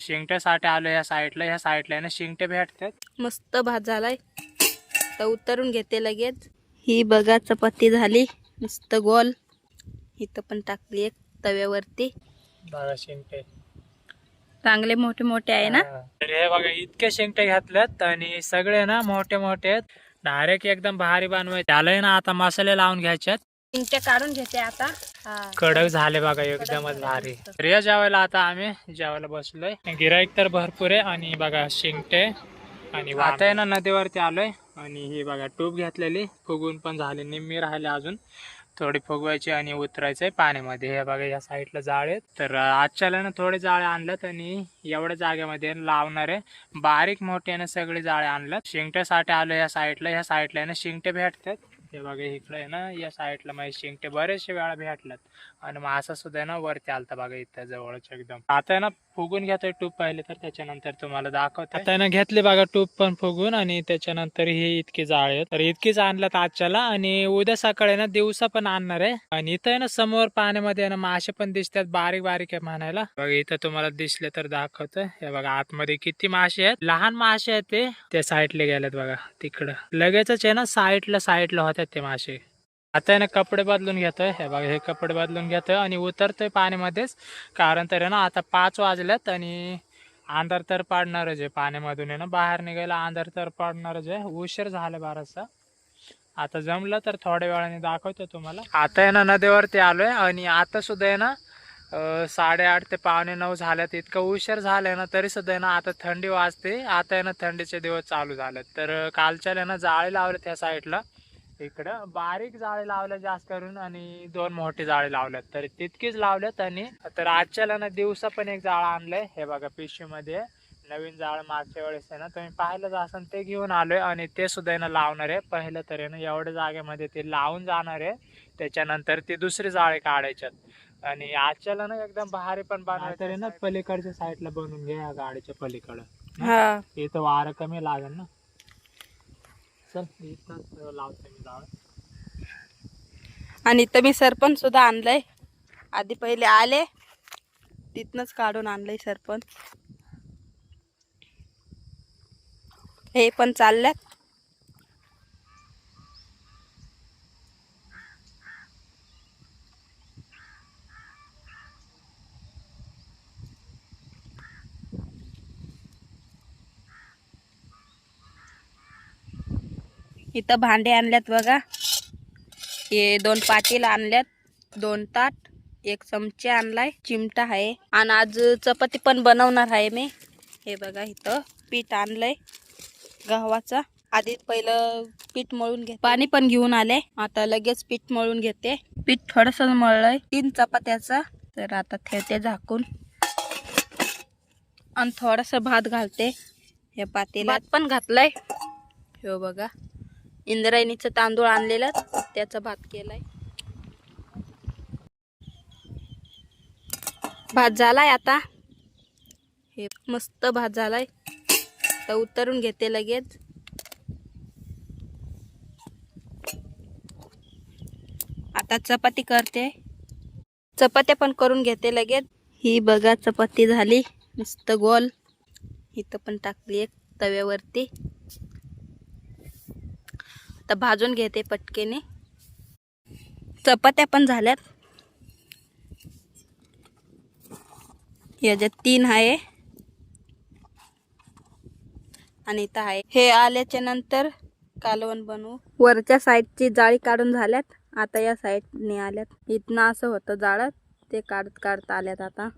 शिंगट्यासाठी आलो या साईडला ह्या साईडला आहे ना शिंगटे भेटतात. मस्त भात झालाय तर उतरून घेते लगेच. ही बघा चपाती झाली. मस्त गोल. इथं पण टाकली एक तव्यावरती. बघा शिंगटे. चांगले मोठे मोठे आहे ना. तर हे बघा इतके शेंगटे घातल्यात आणि सगळे ना मोठे मोठे आहेत. डायरेक्ट एकदम भारी बनवायचे. आहे ना आता मसाले लावून घ्यायच्यात चिंच्या काढून घेते आता. हा. कडक झाले बघा एकदमच भारी. तर या जेवायला आता आम्ही जेवायला बसलोय. गिराईक तर भरपूर आहे आणि बघा शिंगटे आणि आता आहे ना नदीवरती आलोय आणि ही बघा टूब घेतलेली. फुगून पण झाली निम्मी राहिले अजून. थोडी फुगवायची आणि उतरायचंय पाण्यामध्ये. हे बघा या साईडला जाळे आहेत. तर आजच्याला ना थोडे जाळे आणल्यात आणि एवढ्या जागेमध्ये लावणार आहे. बारीक मोठे ना सगळे जाळे आणल्यात शिंगट्यासाठी आलो या साईडला. ह्या साईडला ना शिंगटे भेटतात. हे बघा इकडे आहे ना या साईडला माझे शिंगटे बरेचसे वेळा भेटल्यात. आणि मासा सुद्धा आहे ना वरती आलता बघा इथं जवळच एकदम. आता आहे ना फुगून घेतोय टूप पाहिले तर त्याच्यानंतर तुम्हाला दाखवतो. आता ना घेतले बघा टूप पण फुगून आणि त्याच्यानंतर ही इतकी जाळे आहेत. तर इतकीच आणलं आजच्याला आणि उद्या सकाळी ना दिवसा पण आणणार आहे. आणि इथं आहे ना समोर पाण्यामध्ये ना मासे पण दिसतात बारीक बारीक आहे म्हणायला. बघा इथं तुम्हाला दिसले तर दाखवत हे बघा आतमध्ये किती मासे आहेत. लहान मासे आहेत ते. त्या साईडला गेलेत बघा तिकडं. लगेचच आहे ना साईडला साईडला होतात ते मासे. आता आहे ना कपडे बदलून घेतोय. हे बघा हे कपडे बदलून घेतोय आणि उतरतोय पाण्यामध्येच. कारण तर आहे ना आता पाच वाजल्यात आणि अंधार तर पाडणारच आहे पाण्यामधून आहे ना बाहेर निघायला अंधार तर पाडणारच आहे. उशीर झाला बाराचा आता जमलं तर थोड्या वेळाने दाखवतो तुम्हाला. आता आहे ना नदीवरती आलोय आणि आता सुद्धा आहे ना साडेआठ ते पावणे नऊ झाल्यात. इतकं उशीर झालाय ना तरी सुद्धा आहे ना आता थंडी वाजते. आता आहे ना थंडीचे दिवस चालू झालेत. तर कालच्या कालच्याला ना जाळे लावले त्या साईडला. इकडं. बारीक जाळे लावले जास्त करून आणि दोन मोठे जाळे लावल्यात. तर तितकीच लावल्यात आणि तर आजच्याला ना दिवसा पण एक जाळं आणलंय. हे बघा पिशवीमध्ये नवीन जाळ मागच्या वेळेस आहे ना तुम्ही पाहिलंच असेल ते घेऊन आलोय आणि ते सुद्धा ना लावणार आहे. पहिलं तर आहे ना एवढ्या जागेमध्ये ते लावून जाणार आहे. त्याच्यानंतर ते दुसरे जाळे काढायच्यात. आणि आजच्याला ना एकदम भारी पण बनवायचं आहे ना पलीकडच्या साईडला बनवून घ्या या गाडीच्या पलीकडं. हा. इथं वारं कमी लागेल ना. चल इथंच मी जाळ आणि इथं मी सरपण सुद्धा आणलंय. आधी पहिले आले तिथनच काढून आणलंय सरपण हे पण चालल्यात. इथं भांडे आणल्यात बघा. हे दोन पाटील आणल्यात. दोन ताट एक चमचे आणलाय. चिमटा आहे. आणि आज चपाती पण बनवणार आहे मी. हे बघा इथं पीठ आणलंय गव्हाचा. आधी पहिलं पीठ मळून घे पाणी पण घेऊन आले. आता लगेच पीठ मळून घेते. पीठ थोडस मळलंय. तीन चपात्याचा. तर आता ठेवते झाकून. आणि थोडस भात घालते. हे पातेला भात पण घातलाय. हे बघा. इंद्रायणीचं तांदूळ आणलेला त्याचा भात केलाय. भात झालाय आता. हे मस्त भात झालाय. तर उतरून घेते लगेच. आता चपाती करते. चपात्या पण करून घेते लगेच. ही बघा चपाती झाली. मस्त गोल. इथं पण टाकली एक तव्यावरती. आता भाजून घेते पटकेने. चपात्या पण झाल्यात. याच्यात तीन आहे. आणि इथं आहे. हे आल्याच्यानंतर कालवण बनवू. वरच्या साईडची जाळी काढून झाल्यात. आता या साईडने आल्यात. इथनं असं होतं जाळं. ते काढत काढत आल्यात आता.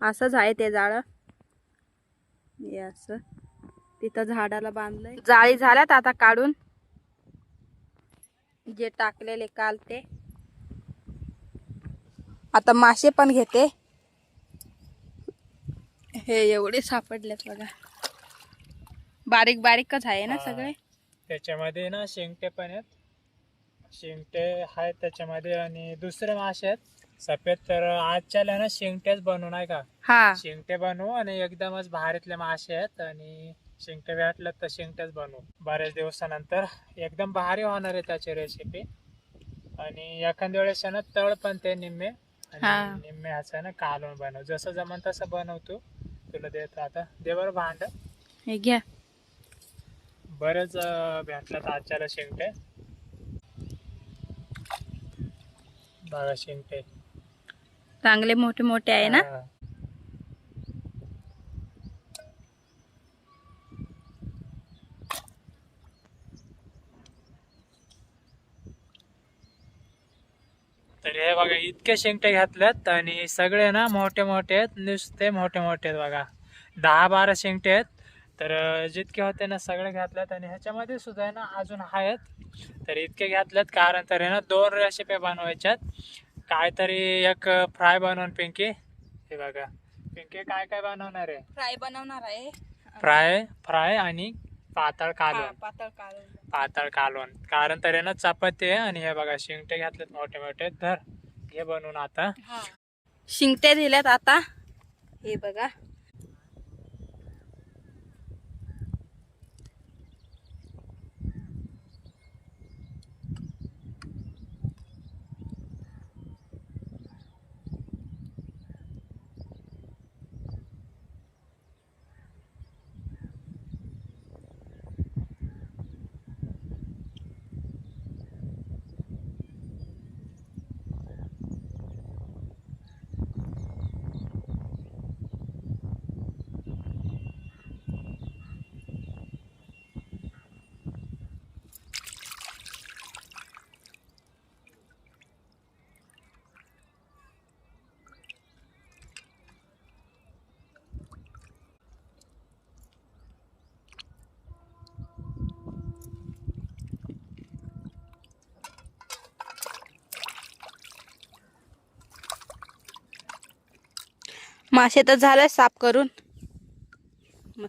असंच आहे ते जाळं. हे असं. तिथं झाडाला बांधलंय. जाळी झाल्यात आता काढून. जे टाकलेले काल ते. आता मासे पण घेते. हे एवढे सापडलेत बघा. बारीक बारीकच आहे ना. सगळे? त्याच्यामध्ये ना शेंगटे पण आहेत. शेंगटे आहेत त्याच्यामध्ये आणि दुसरे मासे आहेत. सफेद तर आजच्याला ना शेंगटेच बनवू नाही का? हा. शेंगटे बनवू आणि एकदमच भारीतले मासे आहेत आणि शेंगटे भेटलं तर शेंगटेच बनवू. बऱ्याच दिवसानंतर एकदम भारी होणार आहे त्याची रेसिपी आणि एखाद्या वेळेस आहे ना तळ पण ते निम्मे. आणि निम्मे ह्याचं ना कालवण बनव. जसं जमन तसं बनवतो तुला देत आता दे बरं भांड. हे घ्या. बरेच अं, भेटल्यात आजच्याला शेंगटे. बघा शेंगटे. चांगले मोठे मोठे आहे ना? हा. तर हे बघा इतके शेंगटे घातलेत आणि सगळे ना मोठे मोठे आहेत नुसते मोठे मोठे आहेत बघा. दहा बारा शेंगटे आहेत. तर जितके होते ना सगळे घातलेत आणि ह्याच्यामध्ये सुद्धा आहे ना अजून आहेत. तर इतके घातलेत कारण तर आहे ना दोन रेसिपी बनवायच्यात. काहीतरी एक फ्राय बनवून पिंकी. हे बघा. पिंकी काय काय बनवणार आहे? फ्राय बनवणार आहे. फ्राय फ्राय आणि पातळ कालवण. पातळ कालवण. पातळ कालवण. कारण तर आहे ना चपाती आहे आणि हे बघा शिंगटे घातलेत मोठे मोठे धर. हे बनवून आता. शिंगट्या दिल्यात आता. हे बघा. मासे तर झालंय साफ करून.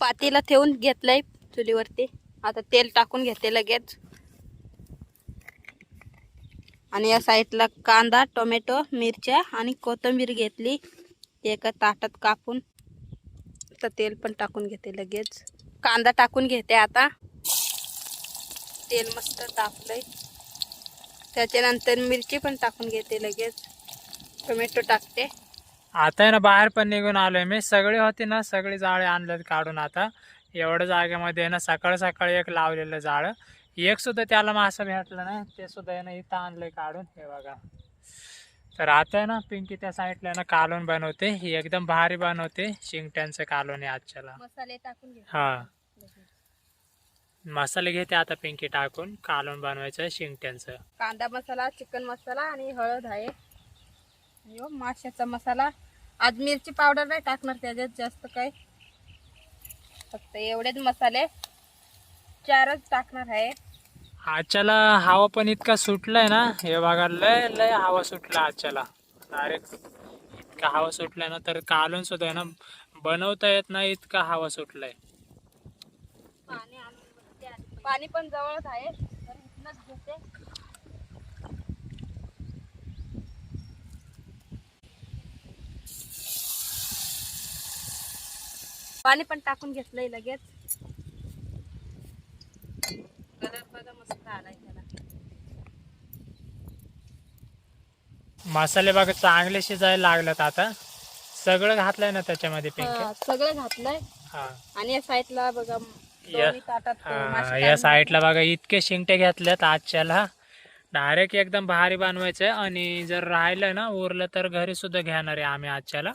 पातीला ठेवून घेतलंय चुलीवरती. आता तेल टाकून घेते लगेच. आणि या साईडला कांदा टोमॅटो मिरच्या आणि कोथिंबीर घेतली. एका ताटात कापून. आता तेल पण टाकून घेते लगेच. कांदा टाकून घेते आता. तेल मस्त तापलंय. त्याच्यानंतर मिरची पण टाकून घेते लगेच. टोमॅटो टाकते. आता आहे ना बाहेर पण निघून आलोय मी. सगळे होते ना सगळे जाळे आणलेत काढून आता. एवढ्या जागेमध्ये ना सकाळ सकाळी एक लावलेलं जाळं. एक सुद्धा त्याला मासा भेटला नाही ते सुद्धा आहे ना इथं आणलंय काढून. हे बघा. तर आता आहे ना पिंकी त्या साईडला ना कालवण बनवते. ही एकदम भारी बनवते शिंगट्यांचं कालवण आहे आजच्याला. मसाले टाकून हा. मसाले घेते आता पिंकी टाकून कालवण बनवायचं आहे शिंगट्यांचं. कांदा मसाला चिकन मसाला आणि हळद आहे. माशाचा मसाला. आज मिरची पावडर नाही टाकणार त्याच्यात जास्त काय. फक्त एवढेच मसाले. चारच टाकणार आहे. आजच्याला हवा पण इतका सुटलाय ना हे बघा लय लय हवा सुटला आजच्याला डायरेक्ट इतका हवा सुटलाय ना तर कालून सुद्धा आहे ना बनवता येत नाही इतका हवा सुटलाय. पाणी. पाणी पण जवळच आहे तर इथनंच घेते पाणी पण टाकून घेतलंय लगेच. कलर बघा मस्त आलाय त्याला. मसाले बघा चांगले शिजायला लागलेत आता. सगळं घातलंय ना त्याच्यामध्ये पिंक सगळं घातलंय. हा. आणि या साईडला बघा या- दोन्ही ताटात हा, मासे या काढून साईडला बघा इतके शिंगटे घेतलेत आजच्याला. डायरेक्ट एकदम भारी बनवायचं आणि जर राहिलं ना उरलं तर घरी सुद्धा घेणार आहे आम्ही आजच्याला.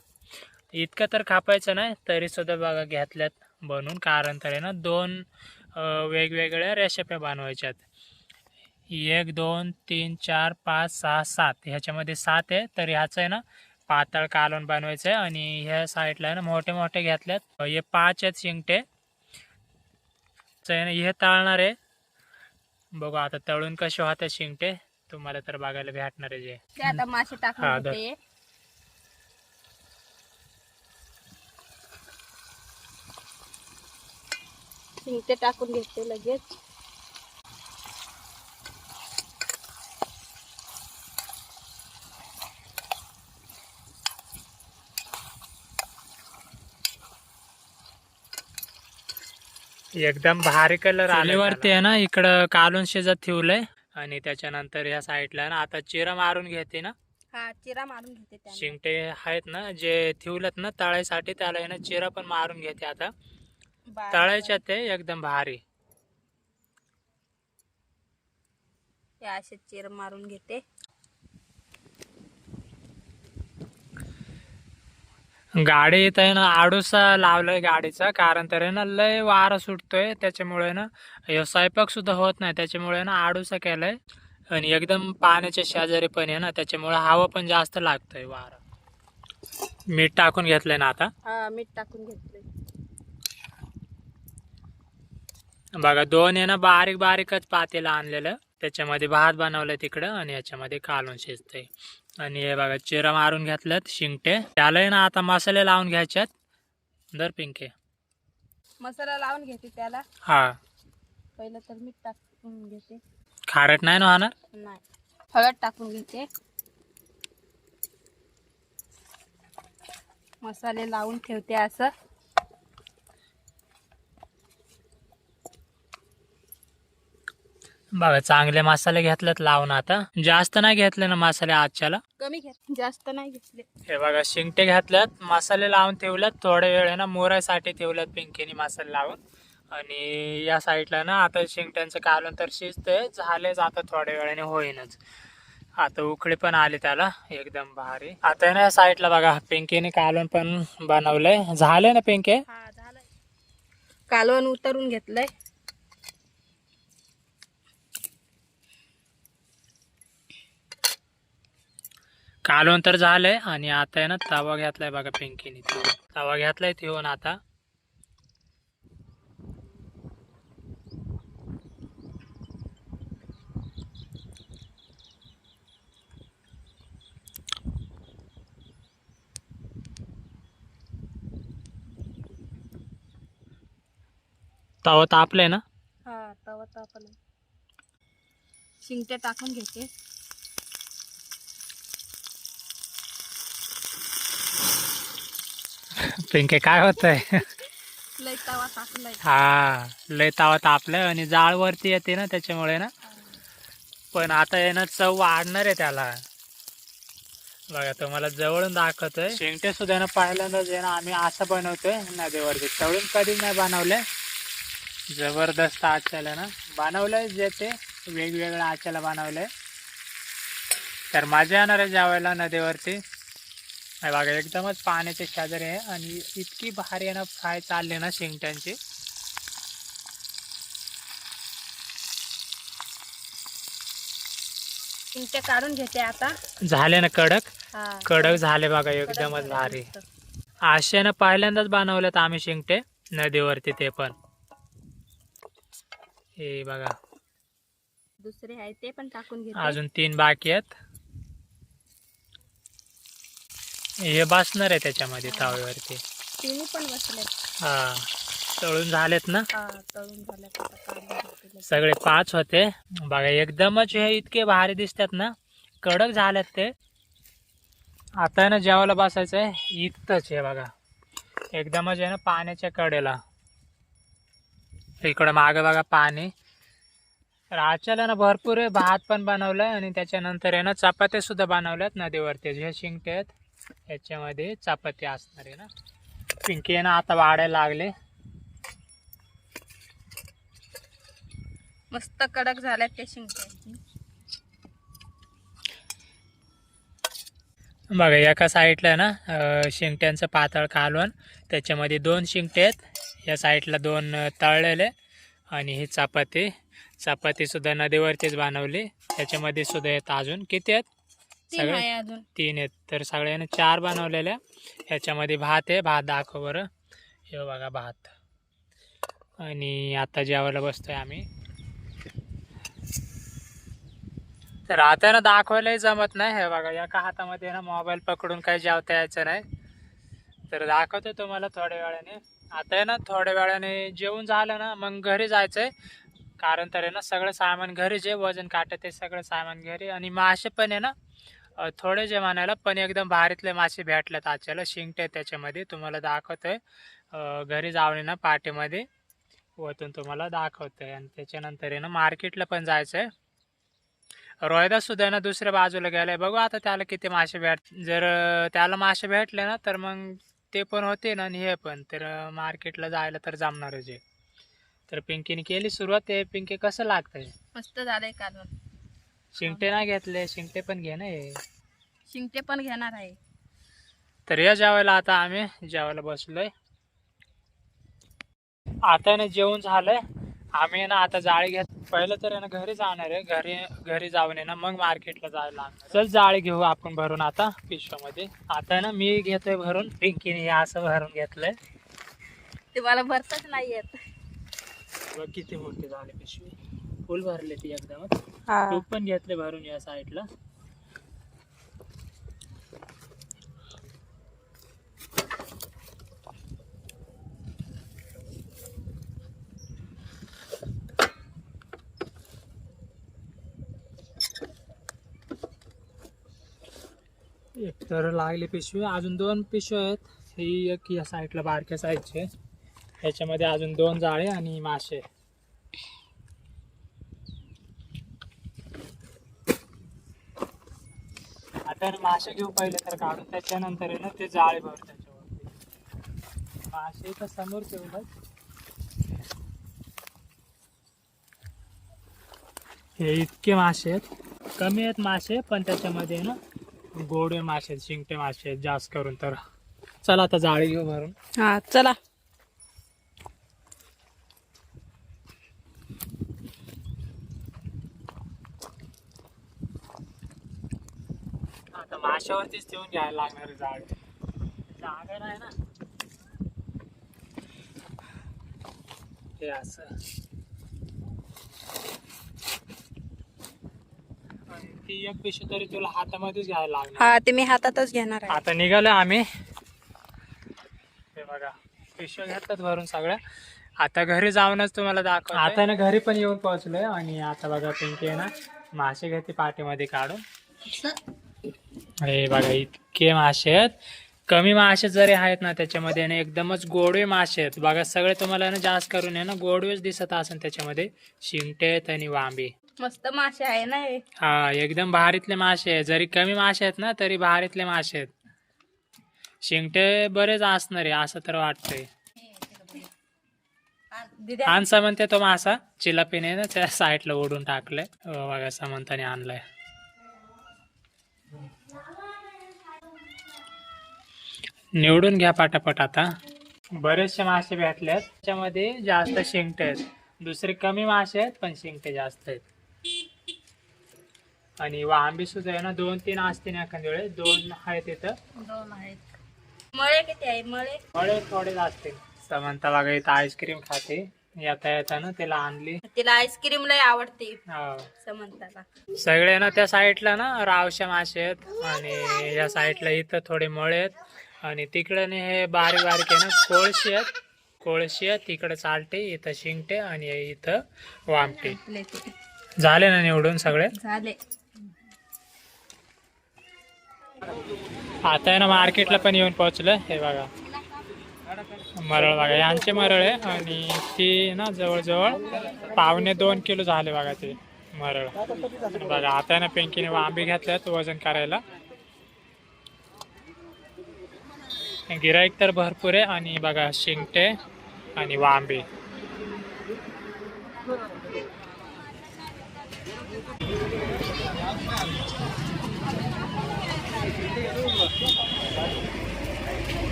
इतकं तर खापायचं नाही तरी सुद्धा बघा घेतल्यात बनवून कारण तर आहे ना दोन वेगवेगळ्या रेसिप्या बनवायच्यात. एक दोन तीन चार पाच सहा सात. ह्याच्यामध्ये सात आहे तर ह्याचं आहे ना पातळ कालवण बनवायचं आहे आणि ह्या साईडला आहे ना मोठे मोठे घेतल्यात हे पाच आहेत शिंगटे. आहे ना हे तळणार आहे. बघू आता तळून कसे होते शिंगटे. तुम्हाला तर बघायला भेटणार आहे जे. आता मासे हा, टाकून दर. घेते शिंगटे टाकून घेते लगेच. एकदम भारी कलर आल्यावरती आहे ना इकडं कालून शिजत ठेवलंय. आणि त्याच्यानंतर ह्या साईडला ना आता चिरा मारून घेते ना. हा चिरा मारून घेते शिंगटे आहेत ना जे ठेवलेत ना तळायसाठी त्याला ना चिरा पण मारून घेते आता. तळायच्या ते एकदम भारी. असे चिर मारून घेते. गाडी इथं आहे ना आडूसा लावलाय गाडीचा कारण तर आहे ना लय वारा सुटतोय त्याच्यामुळे ना स्वयंपाक सुद्धा होत नाही त्याच्यामुळे ना आडूसा केलाय. आणि एकदम पाण्याच्या शेजारी पण आहे ना त्याच्यामुळे हवा पण जास्त लागतोय वारा. मीठ टाकून घेतलंय ना आता? मीठ टाकून घेतले बघा दोन आहे ना बारीक बारीकच पातेला आणलेलं. त्याच्यामध्ये भात बनवलं तिकडं आणि याच्यामध्ये कालून शिजतंय. आणि हे बघा चिरा मारून घेतल्यात शिंगटे. त्याला ना आता मसाले लावून घ्यायच्यात दर पिंके. मसाला लावून घेते त्याला. हा. पहिलं तर मीठ टाकून घेते. खारट नाही ना होणार? नाही. हळद टाकून घेते. मसाले लावून ठेवते असं. बघा चांगले मसाले घेतलेत लावून आता जास्त नाही घेतले ना मसाले आजच्याला? कमी घेत जास्त नाही घेतले. हे बघा शिंगटे घातल्यात मसाले लावून ठेवल्यात थोड्या वेळ ना मोरासाठी ठेवल्यात पिंकीने मसाले लावून. आणि या साईडला ना आता शिंगट्यांचं कालून तर शिजतंय झालेच आता थोड्या वेळाने होईनच. आता उकळी पण आली त्याला एकदम भारी. आता ना या साईडला बघा पिंकीने कालून पण बनवलंय. झाले ना पिंके? कालवण उतरून घेतलंय. कालवण तर झालंय आणि आता आहे ना तवा घेतलाय बघा पिंकीने तवा घेतलाय ठेवून आता तवा तापलाय ना? हा तवा तापला शिंगट्या टाकून घेते. पिंके काय लय तवा टाकलाय हा लय तावा तापलाय आणि जाळ वरती येते ना त्याच्यामुळे ना. पण आता आहे ना चव वाढणार आहे त्याला. बघा तुम्हाला जवळून दाखवतोय. शेंगटे सुद्धा ना पहिल्यांदाच आहे ना आम्ही असं बनवतोय नदीवरती. तळून कधीच नाही बनवलंय जबरदस्त आचाला ना. बनवलंय जे ते वेगवेगळ्या आचाला बनवलंय. तर मजा येणार आहे जेवायला नदीवरती. बघा एकदमच पाण्याच्या शेजारी आहे आणि इतकी भारी आहे ना फ्राय चालले ना शेंगट्यांची. शिंगटे काढून घेते आता. झाले ना कडक? हा. कडक झाले बघा एकदमच भारी. असे ना पहिल्यांदाच बनवलेत आम्ही शिंगटे नदीवरती ते पण. हे बघा. दुसरे आहे ते पण टाकून घेते. अजून तीन बाकी आहेत. हे बसणार आहे त्याच्यामध्ये ताव्यावरती तिन्ही पण बसले. हा. तळून झालेत ना? तळून. सगळे पाच होते. बघा एकदमच हे इतके भारी दिसतात ना? कडक झाल्यात ते. आता ना जेवायला बसायचं आहे. इतकंच आहे बघा. एकदमच आहे ना पाण्याच्या कडेला. इकडं मागं बघा पाणी. राच्याला ना भरपूर भात पण बनवलाय आणि त्याच्यानंतर आहे ना चपात्या सुद्धा बनवल्यात नदीवरती. जे शिंगटे आहेत. याच्यामध्ये चपाती असणार आहे ना. पिंकी आहे ना आता वाढायला लागले. मस्त कडक झाल्यात ते शिंगटे बघा एका साईडला ना शिंगट्यांचं पातळ कालवण त्याच्यामध्ये दोन शिंगटे आहेत. या साईडला दोन तळलेले आणि ही चपाती. चपाती सुद्धा नदीवरतीच बनवली. त्याच्यामध्ये सुद्धा आहेत अजून. किती आहेत? तीन सगळे? आहे अजून. तीन आहेत. तर सगळ्यांनी चार बनवलेल्या ह्याच्यामध्ये भात आहे. भात दाखव बरं. हे बघा भात. आणि आता जेवायला बसतोय आम्ही. तर आता ना दाखवायलाही जमत नाही. हे बघा एका हातामध्ये ना मोबाईल पकडून काही जेवता यायचं नाही. तर दाखवतो तुम्हाला थोड्या वेळाने. आता आहे ना थोड्या वेळाने जेवून झालं ना मग घरी जायचंय. कारण तर आहे ना सगळं सामान घरीच आहे. वजन काटत ते सगळं सामान घरी. आणि मासे पण आहे ना थोडे जे म्हणायला पण एकदम भारीतले मासे भेटलेत आजच्याला. शिंगटे त्याच्यामध्ये तुम्हाला दाखवतोय. घरी जाऊन आहे ना पाठीमध्ये वतून तुम्हाला दाखवतोय. आणि त्याच्यानंतर आहे ना मार्केटला पण जायचं आहे रोहिदास सुद्धा ना दुसऱ्या बाजूला गेलाय. बघू आता त्याला किती मासे भेट जर त्याला मासे भेटले ना तर मग ते पण होते ना आणि हे पण. तर मार्केटला जायला तर जमणारच आहे. तर पिंकीने केली सुरुवात. ते पिंकी कसं लागतंय? मस्त झालंय कालवण. शिंगटे नाही घेतले शिंगटे पण घे ना हे. शिंगटे पण घेणार आहे. तर या जेवायला आता आम्ही जेवायला बसलोय. आता ना जेवण झालंय. आम्ही ना आता जाळी घेत पहिलं तर आहे ना घरी जाणार आहे. घरी घरी जाऊन आहे ना मग मार्केटला जायला लागणार चल जाळी घेऊ आपण भरून आता पिशव्यामध्ये. आता ना मी घेतोय भरून पिंकीने हे असं भरून घेतलंय. ते मला भरताच नाही येत. बघ किती मोठी झाली पिशवी. फुल भरले ती एकदमच. हा. तूप पण घेतले भरून या साईडला एक तर लागली पिशवी. अजून दोन पिशव्या आहेत. ही एक या साईडला बारक्या साईजची आहे ह्याच्यामध्ये अजून दोन जाळे आणि मासे. तर मासे घेऊ पहिले तर काढून. त्याच्यानंतर आहे ना ते जाळे भर त्याच्यावरती. मासे तर समोर ठेवलं. हे इतके मासे आहेत. कमी आहेत मासे पण त्याच्यामध्ये ना गोडे मासे आहेत शिंगटे मासे आहेत जास्त करून तर. चला आता जाळी घेऊ भरून. हा चला. माशावरतीच ठेवून घ्यायला लागणार आहे. जाळी जागा नाही ना. हे असं. आणि ती एक पिशवी तरी तुला हातामध्येच घ्यायला लागणार. हा ते मी हातातच घेणार आहे. आता निघालो आम्ही. हे बघा पिशव्या घेतल्यात भरून सगळ्या. आता घरी जाऊनच तुम्हाला दाखव आता ना घरी पण येऊन पोहोचलोय आणि आता बघा पिंकी आहे ना मासे घेते पाठीमध्ये काढून. हे बघा इतके मासे आहेत. कमी मासे जरी आहेत ना त्याच्यामध्ये ना एकदमच गोडवे मासे आहेत. बघा सगळे तुम्हाला ना जास्त करून आहे ना गोडवेच दिसत असेल त्याच्यामध्ये. शिंगटे आहेत आणि वांबे. मस्त मासे आहे ना हे. हा एकदम भारीतले मासे आहेत. जरी कमी मासे आहेत ना तरी भारीतले मासे आहेत. शिंगटे बरेच असणार आहे असं तर वाटतंय. दिदी. आण म्हणते तो मासा. चिलापीने ना त्या साईडला ओढून टाकलाय. अं, बघा समंताने आणलाय. निवडून घ्या पटापट आता. बरेचसे मासे भेटले आहेत त्याच्यामध्ये जास्त शिंगटे आहेत. दुसरे कमी मासे आहेत पण शिंगटे जास्त आहेत. आणि वांबी सुद्धा आहे ना दोन तीन असतील एखाद्या वेळेस. दोन आहेत इथं. दोन आहेत. मळे किती आहे? मळे? मळे थोडे असतील समंता बघा इथं आईस्क्रीम खाते. येता येता ना तिला आणली. तिला आईस्क्रीम लय आवडते. हो. समंताला. सगळे ना त्या साईडला ना रावशा मासे आहेत. आणि या साईडला इथं थोडे मळे आहेत. आणि तिकडे ना हे बारीक बारीक आहे ना कोळशी आहेत कोळशी आहेत तिकडे चालते इथं शिंगटे आणि इथं वामटे झाले ना निवडून सगळे? झाले. आता आहे ना मार्केटला पण येऊन पोहोचलं हे बघा. मरळ बघा. यांचे मरळ आहे आणि ती ना जवळजवळ पावणे दोन किलो झाले बघा ते मरळ. बघा आता आहे ना पिंकीने वांबी घेतल्यात वजन करायला. गिराईक तर भरपूर आहे आणि बघा शिंगटे आणि वांबे.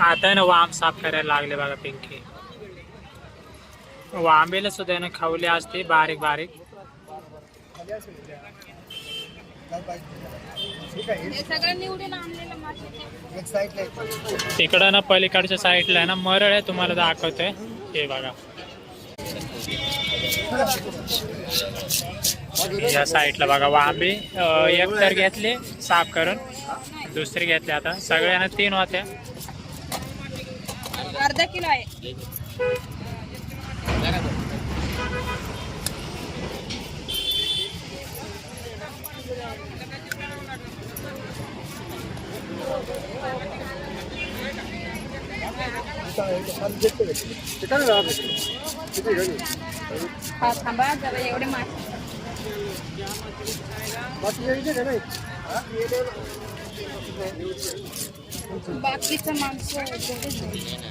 आता आहे ना वाम साफ करायला लागले बघा पिंकी. वांबेला सुद्धा आहे ना असते बारीक बारीक हे सगळं निवडून आणलेलं मासे तिकडं ना पलीकडच्या साईडला आहे ना मरळ आहे तुम्हाला दाखवतोय. हे बघा. या साईडला बघा वांबी एक तर घेतली साफ करून. दुसरी घेतली आता. सगळ्यांना तीन होत्या. अर्धा किलो आहे. थांबा जरा एवढे मासे बाकीचं माणसं जेवढे नाही.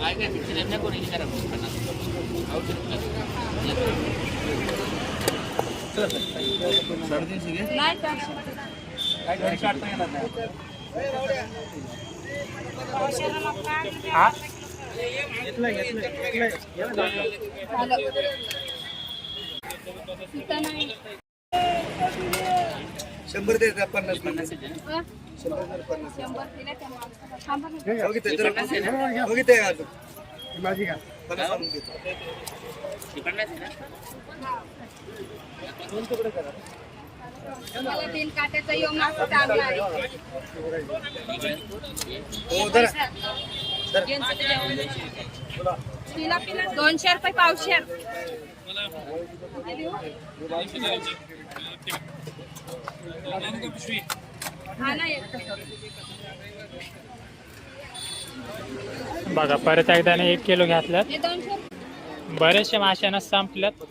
रुपये नाही चारशे पावशेला नका. हा झालं. इथं नाही. शंभर दे पन्नास पन्नास? शंभर दे पन्नास. बघितलं बघितलं का अजून आणून मला तीन काट्याचा आहे हो दोनशे रुपये पावशेर एक. बघा परत एकदा एक किलो घातल्यात. हे. बरेचसे माशांना संपल्यात.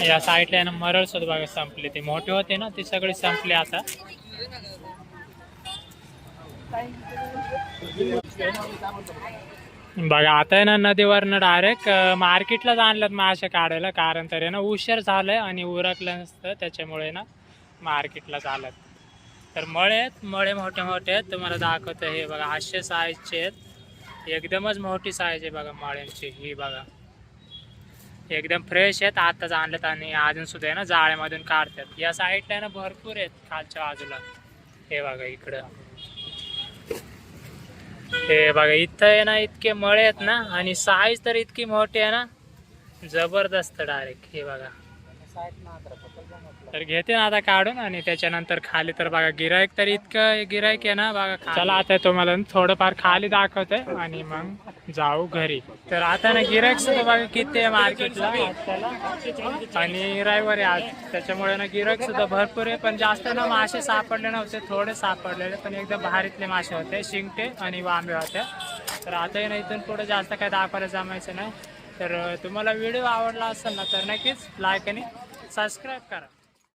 या साईडला ना मरळ सुद्धा बघा संपले. ते मोठे होते ना ते सगळे संपले आता. बघा आता आहे ना नदीवरनं डायरेक्ट मार्केटलाच आणलं मासे काढायला कारण तर आहे ना उशीर झालंय आणि उरकलं नसतं त्याच्यामुळे ना मार्केटला आलं तर मळे आहेत मळे मोठे मोठे आहेत तुम्हाला दाखवतं हे बघा आठशे साईजचे आहेत. एकदमच मोठी साईज आहे बघा मळ्यांची ही बघा. एकदम फ्रेश आहेत आताच आणलेत आणि अजून सुद्धा आहे ना जाळ्यामधून काढतात. या साईडला आहे ना भरपूर आहेत खालच्या बाजूला. हे बघा इकडं. हे बघा इथं आहे ना इतके मळे आहेत ना आणि साईज तर इतकी मोठी आहे ना जबरदस्त डायरेक्ट हे बघा. तर घेते ना आता काढून आणि त्याच्यानंतर खाली तर बघा गिरायक तर इतकं गिरायक आहे ना बघा चला आता तुम्हाला थोडंफार खाली दाखवते आणि मग जाऊ घरी. तर आता ना गिरायक सुद्धा बघा किती आहे मार्केटला. आणि रविवारी आज. त्याच्यामुळे ना गिरायक सुद्धा भरपूर आहे पण जास्त ना मासे सापडले नव्हते थोडे सापडलेले पण एकदम भारीतले मासे होते. शिंगटे आणि वांबे होते. तर आता ना इथून पुढे जास्त काय दाखवायला जमायचं नाही. तर तुम्हाला व्हिडिओ आवडला असेल ना तर नक्कीच लाईक आणि सबस्क्राईब करा.